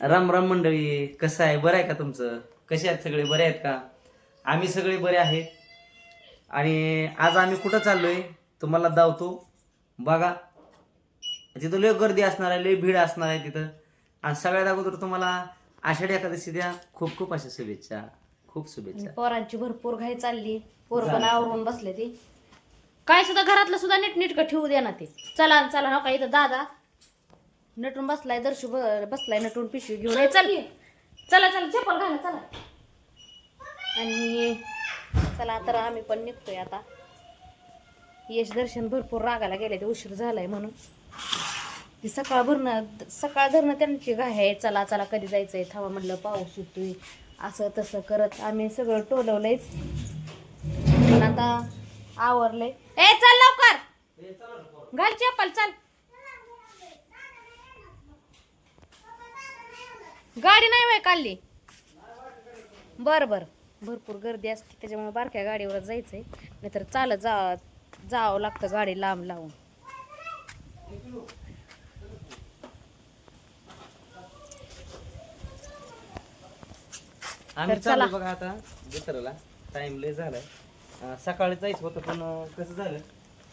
राम राम मंडळी कसं आहे? बरं आहे का तुमचं? कसे आहेत सगळे? बरे आहेत का? आम्ही सगळे बरे आहेत. आणि आज आम्ही कुठं चाललोय? तुम्हाला दावतो. बघा. तिथं लय गर्दी असणार आहे लय भीड असणार आहे तिथं. आणि सगळ्यात अगोदर तुम्हाला आषाढी एकादशी द्या. खूप खूप अशा शुभेच्छा. खूप शुभेच्छा. पोरांची भरपूर घाई चालली. पोर पण. आवरून बसले ते. काय सुद्धा घरातलं सुद्धा नीटनीटकं ठेवू द्या ना ते. चला चला हो का? इथं दादा. नटून बसलाय दर्शू ब- बसलाय नटून पिशवी घेऊन. ए, चल. चला चला चप्पल घाला चला. आणि चला तर आम्ही पण निघतोय आता. यश दर्शन भरपूर रागाला गेले ते उशीर झालाय म्हणून. ती सकाळ भरणं सकाळ धरणं त्यांची घाई आहे. चला चला कधी जायचंय? थांबा म्हटलं पाऊस येतोय असं तसं करत आम्ही सगळं टोलवलंयच. पण आता आवरलंय. ए चल लवकर. घाल चप्पल चल. गाडी नाही वय काढली. बर बर. भरपूर गर्दी असते त्याच्यामुळे बारक्या गाडीवर जायचंय. नाहीतर चालत जा जावं लागतं गाडी लांब लावून. आम्ही तर चला. बघा आता जत्रेला टाइम लय झालाय. अं, सकाळी जायचं होतं पण अं, कसं झालं?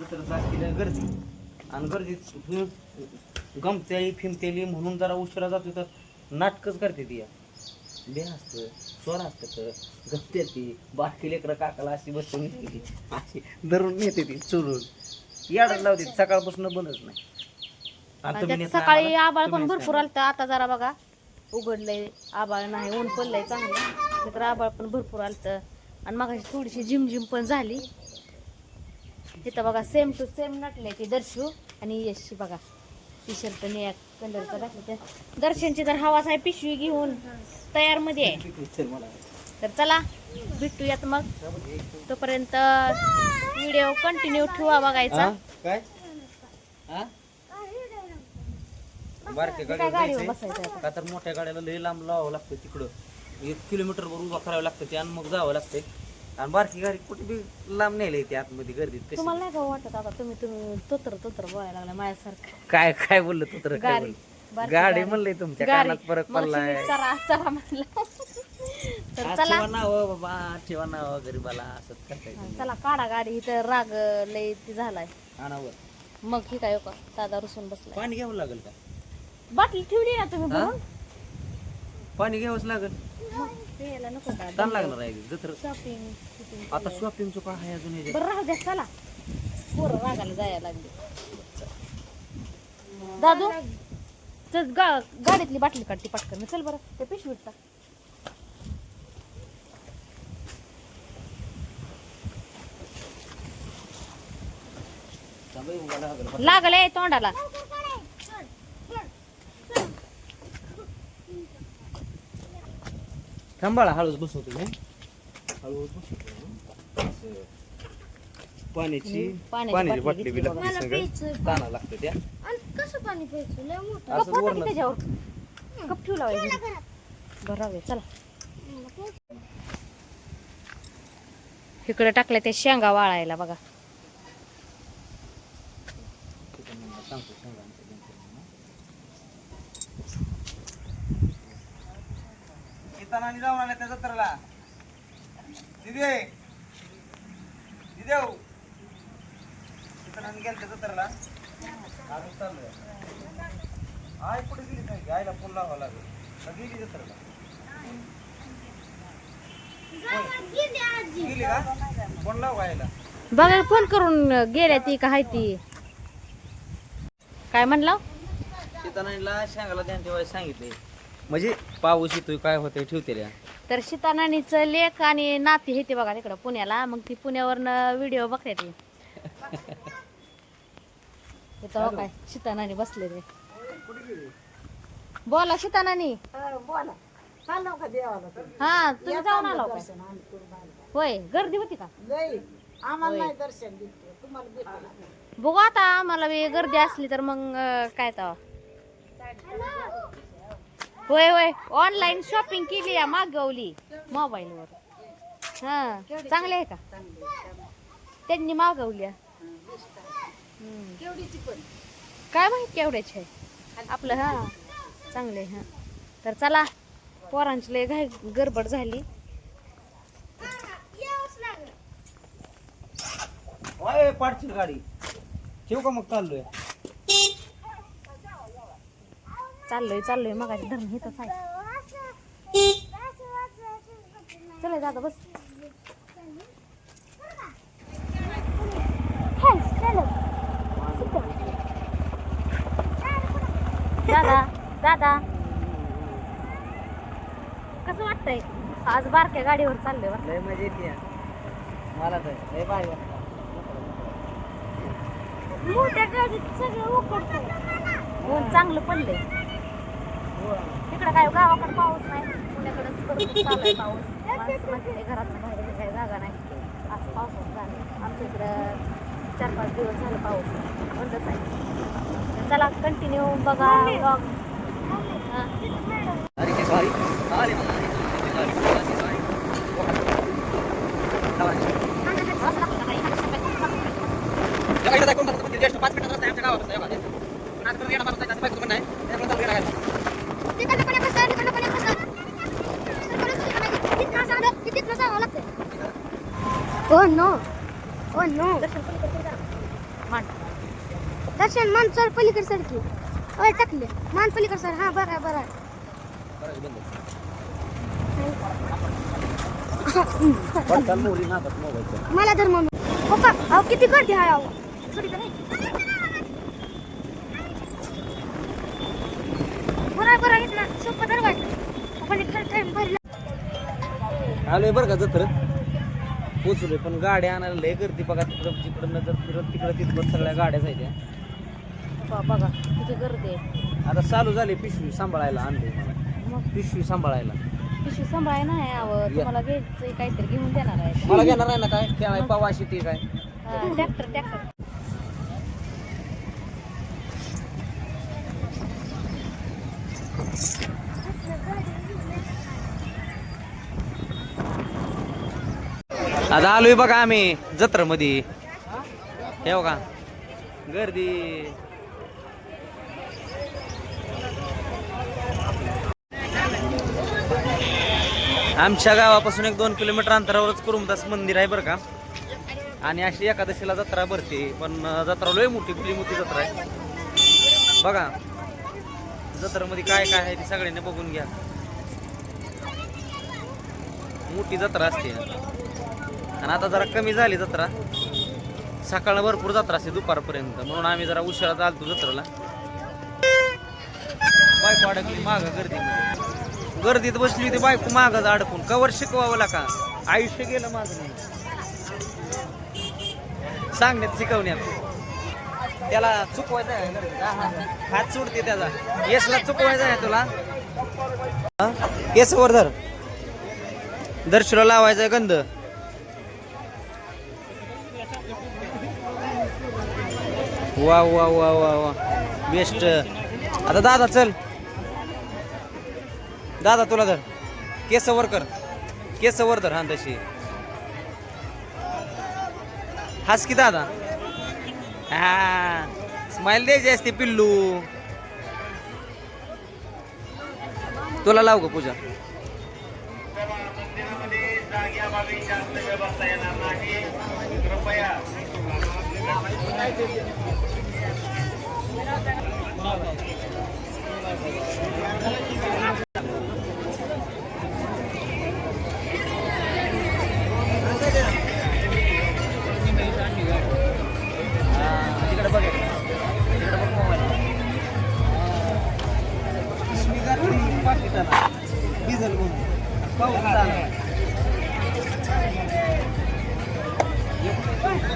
असलेल्या गर्दी. आणि गर्दीत हं, गमतेली फिमतेली म्हणून जरा उशिरा जातो तर नाटकच करते ती. बे असतं चोर असतं गमते ती बाकी लेकरं काकाला अशी बसून. अशी धरून नेते ती चोरून याडच लावते सकाळपासून बंदच नाही. आणि आणि तुम्ही त्यात नेत नाही सकाळी आम्हाला? आबाळ पण भरपूर नाही. आलं आता जरा बघा उघडलंय. आबाळ नाही ऊन पडलंय चांगलं. नाहीतर आबाळ पण भरपूर आलतं. आणि मग थोडीशी झिमझिम पण झाली. तिथं बघा सेम टू सेम नटले ती दर्शू आणि यशची बघा. टी शर्ट निळ्या कलरचं घातलं ते दर्शनची तर हवाच आहे पिशवी घेऊन तयारमध्ये आहे. तर चला भेटूयात मग तोपर्यंत व्हिडिओ कंटिन्यू ठेवा बघायचा? काय? बारक्या काय गाडीवर? बसायचं का तर मोठ्या गाड्याला लय लांब लावावं लागतं तिकडं एक किलोमीटर वर उभा करावं लागतं ते आणि मग जावं लागतंय आणि बारकी गाडी कुठे बी लांब नेले येते आतमध्ये गर्दीत कशी. तुम्हाला नाही का वाटत आता तुम्ही तुम्ही तोत्र तोत्र बोलायला लागला माझ्यासारखं? काय काय बोललं तू तर काय गाडी बोललं? बारकी गाडी म्हणलंय तुमच्या गाडी. कानात फरक पडलाय. म्हणलं. तर चला. ठेवा नाव बाबा ठेवा नाव गरीबाला असंच करताय. चला काढा गाडी. इथं राग लय ती झालाय. आणावर मग ही काय हो का? दादा रुसून बसलाय. पाणी घ्यावं लागेल का? बाटली ठेवली ना तुम्ही हा? भरून? पाणी घ्यावंच लागेल. नको का? ताण लागणार आहे जत्र. शॉपिंग आता शॉपिंगचं काय आहे अजून? बरं राहू द्या चला. पोरं रागाला जायला लागली. दादू चल गा गाडीतली बाटली काढ ती पटकन चल बरं ते पिशवीत टाक. थांबा, उभा लागेल. लागले तोंडाला. थांबाळा हळूच बसवतो मी. हळूच. पाण्याची पाण्याची बाटली बाटली बी घेतली. लागते सगळं ताना लागतं त्या. कसं पाणी प्यायचं? लय मोठं. असं कप होता की वरनं त्याच्यावर. कप ठेवला चला इकडे टाकल्या त्या शेंगा वाळायला बघा. सांगतो सांगा आमच्या बँकेला. येताना जाऊन आले त्या जत्रेला. दिदी. दिदी येताना गेल त्या जत्रेला. अजून चाललोय. आय कुठे गेली नाही? आईला फोन लावावा लागेल. गेली जत्रेला? गेली का? फोन लाव आईला. बघा फोन करून गेल्या ती का हाय ती. काय म्हणला? सीतानाईला शेंगाला ध्यान ठेवायला सांगितले. म्हणजे पाऊस येतोय काय होतंय ठेवते रे. तर सीतानानीचं लेख आणि नाती हे ते बघा तिकडं पुण्याला. मग ती पुण्यावरनं व्हिडिओ बघते ती. इथं काय सीतानानी बसले रे. बोला सीतानानी बोला देवाला तुम्ही. हा तुम्ही जाऊन आलो काय दर्शन आम्ही करून आलो. होय गर्दी होती का? आम्हाला नाही दर्शन तुम्हाला भेटलं बघू आता आम्हाला बी गर्दी असली तर मग अं, काय तवा होय होय. ऑनलाईन शॉपिंग केली आहे मागवली. मोबाईलवर हां हा. चांगले आहे का? त्यांनी मागवली केवढीची पण काय माहीत केवढ्याची आहे? आपलं हा. चांगले हा. तर चला पोरांची लय घाई गडबड झाली. पाठची गाडी. ठेवू का मग चाललोय? चाललोय चाललोय मग धरण इथंच आहे. चला दादा बस. दादा दादा. कसं वाटतंय? आज बारक्या गाडीवर चाललोय. लय मजा येते मला तर लय भारी वाटतं. ऊन चांगलं पडलंय. तिकडे काय गावाकडे पाऊस नाही. पुण्याकडेच पाऊस. घरात बाहेर काही जागा नाही. असं पाऊस झालं आमच्या इकडं चार पाच दिवस झालं पाऊस. बंदच आहे. चला कंटिन्यू बघा पाच मिनिटात रस्ता आहे आमच्या गावापासून, no. Oh no. मान. दर्शन मान सर पलीकडे सरकी ओय टाकले मान पलीकडे सर हा बरं बरं. मला धर मम्मी पप्पा अहो किती गर्दी आहे अहो थोडी तर नाही. बरं आहे, बरं आहे, इथनं सोपं तर वाटलं आपण इकडे टाइम भरला. आलोय बरं का जत्रत? पोचलोय पण गाड्या आणायला लय गर्दी बघा तिकडं जिकडं नजर फिरत तिकडं तिथं सगळ्या गाड्याच आहेत त्या. ब- बघा किती गर्दी आहे. आता चालू झाली पिशवी सांभाळायला आणली मला. मग? पिशवी सांभाळायला. पिशवी सांभाळाय नाही यावं तुम्हाला घ्यायचं काहीतरी घेऊन देणार आहे. मला घेणार आहे ना काय? खेळाय पावाशी ती काय? Tractor tractor. आता आलोय बघा आम्ही जत्रमध्ये. हे बघा गर्दी. आमच्या गावापासून एक दोन किलोमीटर अंतरावरच कुरुमदास मंदिर आहे बरं का. आणि अशी एकादशीला जत्रा भरते पण जत्रा लय मोठी खुली मोठी जत्रा आहे. बघा जत्रेमध्ये काय काय आहे ते सगळ्यांनी बघून घ्या. मोठी जत्रा असते. आणि आता जरा कमी झाली जत्रा. सकाळ भरपूर जत्रा असते दुपारपर्यंत. म्हणून आम्ही जरा उशिरा चालतो जत्रेला. बायको अडकली माग गर्दीमध्ये. गर्दीत बसली होती बायको मागच अडकून. कवर शिकवावं का आयुष्य गेलं माझं नाही. सांगण्यात शिकवण्यात त्याला चुकवायचं आहे हात सुटते त्याचा. येसला चुकवायचा आहे तुला? हा? वर धर. दर्शला लावायचा गंध. वा वा वा वा वा. बेस्ट आता दादा चल. दादा तुला धर. केस वर कर. केस वर धर हा तशी. हास की दादा? हा. स्माइल द्यायची असते पिल्लू. तुला लाव ग पूजा. कृपया बघ तिकडे बघ मोबाईल पिशवी घातली पाकिटाला डिझेल म्हणून पाहून चालला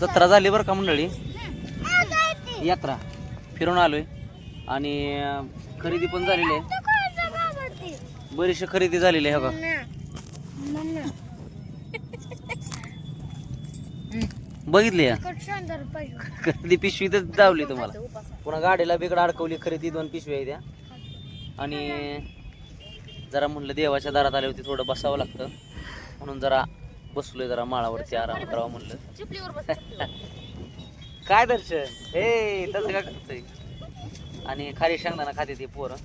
जत्रा झाली बरं का मंडळी? यात्रा. फिरून आलोय. आणि खरेदी पण झालेली आहे. बरीचशी खरेदी झालेली आहे हो बघा बघितली खरेदी पिशवी तर दावली तुम्हाला. पुन्हा गाडीला बिकड अडकवली खरेदी दोन पिशव्या द्या आणि जरा म्हणलं देवाच्या दारात आले होते थोडं बसावं लागतं. म्हणून जरा बसलोय जरा माळावरती आरामात राहावं म्हणलं. काय दर्शन? हे तसं काय करतोय? आणि खाली शेंगदाणा खाते ते पोरं.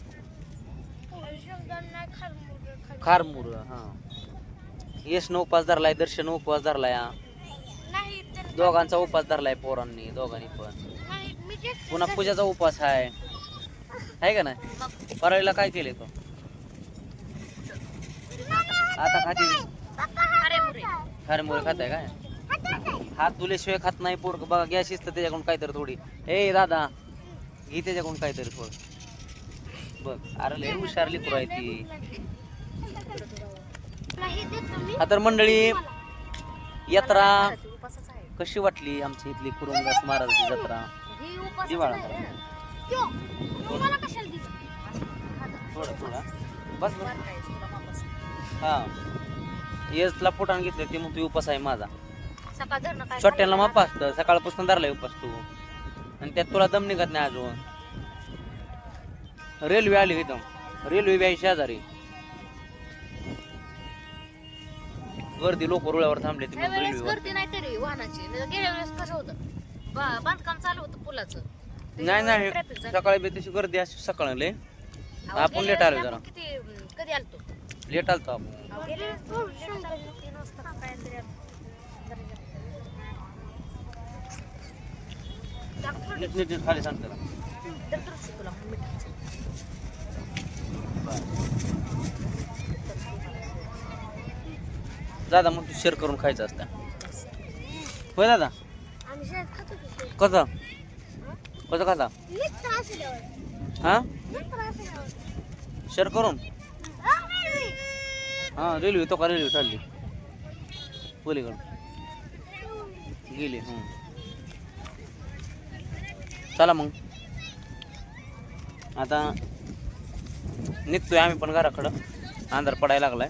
खारमुर हा. यशनं उपवास धरलाय दर्शन उपवास धरलाय हा. दोघांचा उपवास धरलाय पोरांनी दोघांनी पण. पुन्हा पूजाचा उपवास आहे आहे का नाही? परळीला काय केले तो? आता खाते. मुरे. खारमुळे खात आहे काय? हात धुल्याशिवाय खात नाही पोर बघा गॅस शिस्त त्याच्याकडून काहीतरी थोडी. ए दादा घे त्याच्याकडून काहीतरी थोडं. बघ अरे लय हुशार पुराय आहे ती. हा तर मंडळी यात्रा कशी वाटली आमची इथली कुरुंगास महाराजाची जत्रा? दिवाळा. जिव्हाळा थोडं. थोडं बस. हा. येसला फुटाण घेतलं ते मग तू उपास आहे माझा. सकाळ धरणं काय छोट्याला? माप असतं सकाळपासून धरलाय उपास तू. आणि त्यात तुला दम निघत नाही अजून. रेल्वे आली इथं. रेल्वे बी शेजारी. गर्दी लोक रुळावर थांबले रेल्वेवर. गर्दी नाही तरी वाहनाची. नाही तर गेल्या वेळेस कसं होतं? बा- बांधकाम चालू होतं पुलाचं. नाही नाही ट्रॅफिक झालं. सकाळी बी तशी गर्दी अशी सकाळी लय. अहो, आपण गेल्या लेट आलो वेळेस जरा. आपण किती अं, कधी आलतो? लेट आलतो आपण. नीट नीट नीट खाली सांग त्याला. दादा मग तू शेअर करून खायचं असतं. होय दादा? कसं? कसं खाता? हा? शेअर करून. हा रेल्वे तो का रेल्वे चालली? पलीकडं. गेली चला मग. आता निघतोय आम्ही पण घराकडं. अंधार पडायला लागलाय.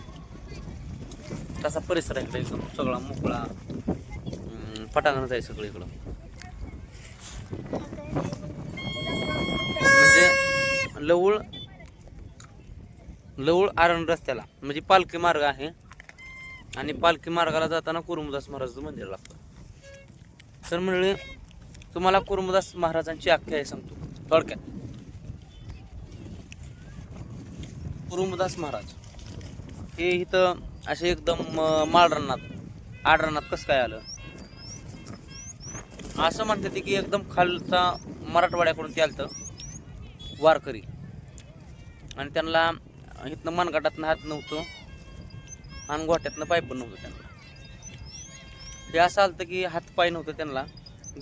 तसा परिसर आहे इकडे सगळा मोकळा. फटाकणच आहे आहे सगळीकडं म्हणजे लवळ लवळ आरण रस्त्याला म्हणजे पालखी मार्ग आहे. आणि पालखी मार्गाला जाताना कुरुमदास महाराजाचं मंदिर लागतं. तर म्हणजे तुम्हाला कुरुमदास महाराजांची आख्या आहे सांगतो. थोडक्यात. कुरुमदास महाराज हे इथं असे एकदम माळरणात आडरणात कसं काय आलं? असं म्हणतात की एकदम खालचा मराठवाड्याकडून ते आलतं वारकरी. आणि त्यांना इथनं मनगटातनं हात नव्हतो. आणि गोट्यातनं पाय पण नव्हतं त्यांना. हे असं आलतं की हात पाय नव्हतं त्यांना.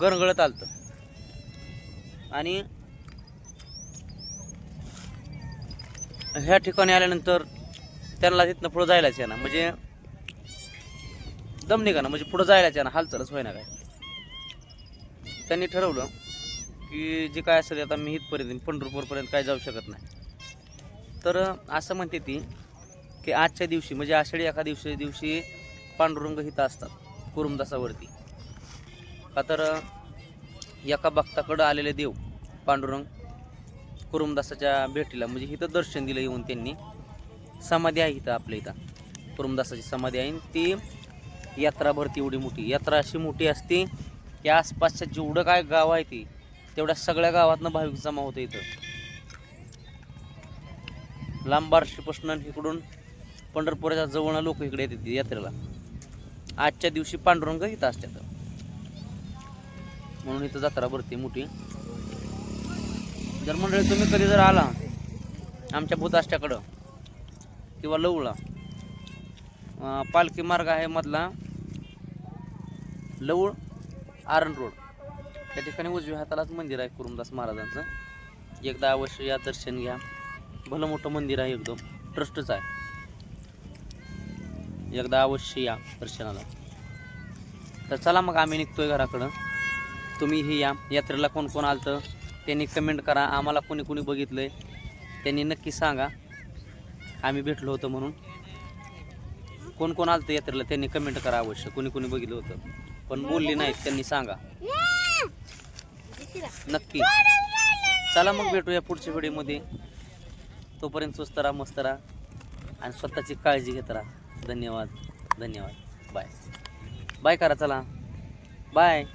गरगळत आलतं. आणि ह्या ठिकाणी आल्यानंतर त्यांना तिथनं पुढं जायलाच ना म्हणजे दम निघा ना म्हणजे पुढं जायलाच ना हालचालच होईना काय. त्यांनी ठरवलं की जे काय असेल आता मी इथपर्यंत पंढरपूरपर्यंत काय जाऊ शकत नाही. तर असं म्हणते ती की आजच्या दिवशी म्हणजे आषाढी एका दिवशी दिवशी पांडुरंग हिथं असतात कुरुमदासावरती. का तर एका भक्ताकडं आलेले देव पांडुरंग कुरुमदासाच्या भेटीला म्हणजे इथं दर्शन दिलं येऊन त्यांनी. समाधी आहे इथं आपल्या इथं. कुरुमदासाची समाधी आहे. आणि ती यात्रा भरती एवढी मोठी. यात्रा अशी मोठी असते की आसपासच्या जेवढं काय गाव आहे ती तेवढ्या सगळ्या गावातनं भाविक जमा होतं इथं. लांब बार्शीपासून इकडून पंढरपुराच्या जवळ लोक इकडे येतात यात्रेला. आजच्या दिवशी पांडुरंग इथं असतात. म्हणून इथं जत्रा भरते मोठी. जर मंडळी तुम्ही कधी जर आला आमच्या भूताष्ट्याकडं किंवा लवळा पालखी मार्ग आहे मधला लवळ आरण रोड. त्या ठिकाणी उजव्या हातालाच मंदिर आहे कुरुमदास महाराजांचं. एकदा अवश्य या दर्शन घ्या. भलं मोठं मंदिर आहे एकदम. ट्रस्टच आहे. एकदा अवश्य या दर्शनाला. तर चला मग आम्ही निघतोय घराकडं. तुम्हीही या. यात्रेला कोण कोण आलतं त्यांनी कमेंट करा. आम्हाला कोणी कोणी बघितलंय त्यांनी नक्की सांगा. आम्ही भेटलो होतो म्हणून. कोण कोण आलतं यात्रेला त्यांनी कमेंट करा अवश्य. कोणी कोणी बघितलं होतं. पण बोलली नाहीत त्यांनी सांगा. नक्की. चला मग भेटूया पुढच्या व्हिडिओमध्ये तोपर्यंत स्वस्त राहा मस्त राहा. आणि स्वतःची काळजी घेत राहा. धन्यवाद धन्यवाद. बाय बाय करा चला. बाय